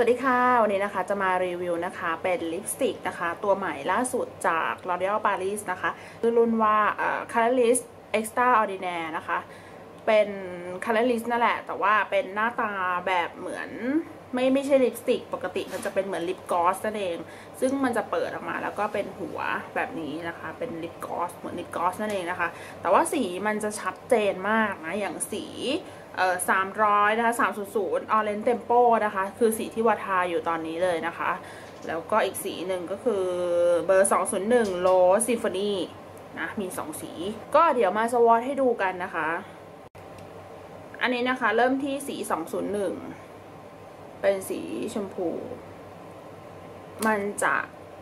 สวัสดีค่ะ วันนี้นะคะจะมารีวิวนะคะเป็นลิปสติกนะคะ ตัวใหม่ล่าสุดจาก L'Oreal Paris นะคะ คือรุ่นว่า Colorless Extraordinaire นะคะ เป็น Colorless นั่นแหละ แต่ว่าเป็นหน้าตาแบบเหมือนไม่ไม่ใช่ลิปสติก ปกติมันจะเป็นเหมือนลิปกอสนั่นเอง ซึ่งมันจะเปิดออกมาแล้วก็เป็นหัวแบบนี้นะคะ เป็นลิปกอสเหมือนลิปกอสนั่นเองนะคะ แต่ว่าสีมันจะชัดเจนมากนะ อย่างสีเอ่อสามร้อยนะคะสามศูนย์ศูนย์ออเรนเทมโปนะคะ คือสีที่วาทาอยู่ตอนนี้เลยนะคะ แล้วก็อีกสีหนึ่งก็คือเบอร์201 Low Symphony นะ มี2สี ก็เดี๋ยวมาสวอตให้ดูกันนะคะ อันนี้นะคะเริ่มที่สี 201 เป็นสีชมพู มันจะ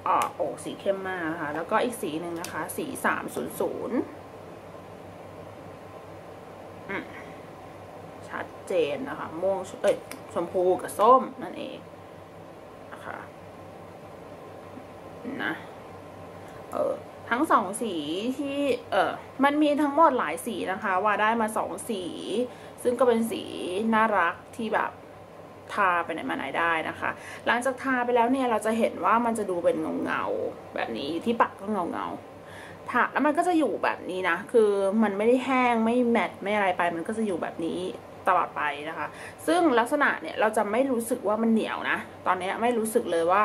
ออกโอกสีเข้มมากนะคะ แล้วก็อีกสีหนึ่งนะคะ สี 300ชัดเจนนะคะ ม่วงเอ้ยชมพูกับส้มนั่นเองนะคะนะเออ ทั้งสองสีที่เออมันมีทั้งหมดหลายสีนะคะ ว่าได้มาสองสี ซึ่งก็เป็นสีน่ารักที่แบบทาไปไหนมาไหนได้นะคะ หลังจากทาไปแล้วเนี่ยเราจะเห็นว่ามันจะดูเป็นเงาเงาๆแบบนี้ที่ปากก็เงาเงาๆทาแล้วมันก็จะอยู่แบบนี้นะ คือมันไม่ได้แห้งไม่แมตต์ไม่อะไรไป มันก็จะอยู่แบบนี้ตลอดไปนะคะ ซึ่งลักษณะเนี่ยเราจะไม่รู้สึกว่ามันเหนียวนะ ตอนนี้ไม่รู้สึกเลยว่า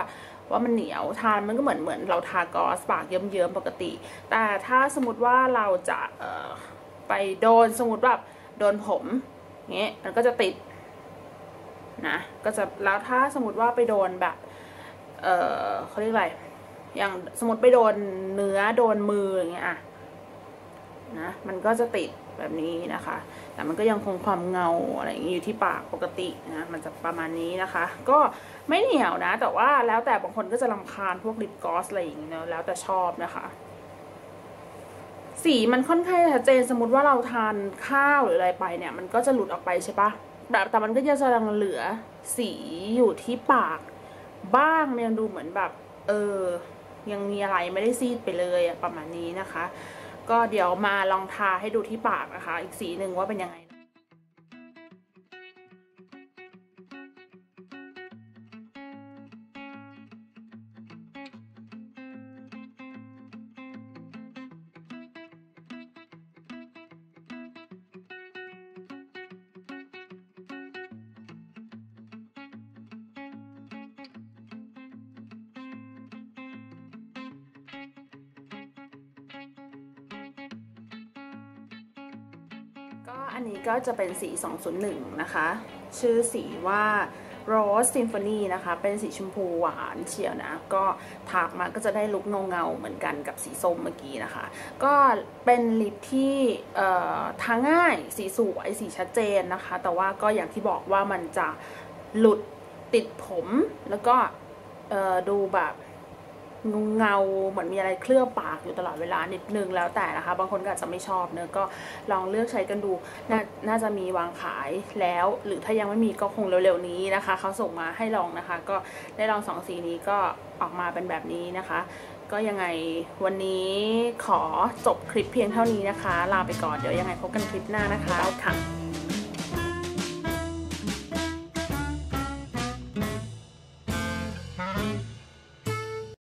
ว่ามันเหนียวทานมันก็เหมือนเหมือนเราทากอสปากเยิ้มๆปกติ แต่ถ้าสมมติว่าเราจะเอ่อไปโดนสมมติแบบโดนผมเงี้ยมันก็จะติดนะก็จะแล้วถ้าสมมติว่าไปโดนแบบเออเขาเรียกอะไรอย่างสมมติไปโดนเนื้อโดนมืออย่างเงี้ยอะนะมันก็จะติด แบบนี้นะคะ แต่มันก็ยังคงความเงาอะไรอย่างนี้อยู่ที่ปากปกตินะมันจะประมาณนี้นะคะ ก็ไม่เหนียวนะ แต่ว่าแล้วแต่บางคนก็จะรำคาญพวกลิปกลอสอะไรอย่างนี้เนะแล้วแต่ชอบนะคะสีมันค่อนข้างชัดเจนสมมติว่าเราทานข้าวหรืออะไรไปเนี่ย มันก็จะหลุดออกไปใช่ปะแบบแต่มันก็ยังจะเหลือสีอยู่ที่ปากบ้างยังดูเหมือนแบบ เออ ยังมีอะไรไม่ได้ซีดไปเลยประมาณนี้นะคะ ก็เดี๋ยวมาลองทาให้ดูที่ปากนะคะ อีกสีหนึ่งว่าเป็นยังไง นนี้ก็จะเป็นสี 201 นะคะ ชื่อสีว่า Rose Symphony นะคะ เป็นสีชมพูหวานเชียวนะ ก็ทากมาก็จะได้ลุกเงาเงาเหมือนกันกับสีส้มเมื่อกี้นะคะ ก็เป็นลิปที่ทาง่ายสีสวยสีชัดเจนนะคะ แต่ว่าก็อย่างที่บอกว่ามันจะหลุดติดผมแล้วก็ดูแบบ เงาเหมือนมีอะไรเคลือบปากอยู่ตลอดเวลานิดนึงแล้วแต่นะคะ บางคนก็อาจจะไม่ชอบเนอะก็ลองเลือกใช้กันดูนน่าจะมีวางขายแล้ว หรือถ้ายังไม่มีก็คงเร็วๆนี้นะคะเขาส่งมาให้ลองนะคะ ก็ได้ลองสองสีนี้ก็ออกมาเป็นแบบนี้นะคะ ก็ยังไงวันนี้ขอจบคลิปเพียงเท่านี้นะคะ ลาไปก่อนเดี๋ยวยังไงพบกันคลิปหน้านะคะค่ะ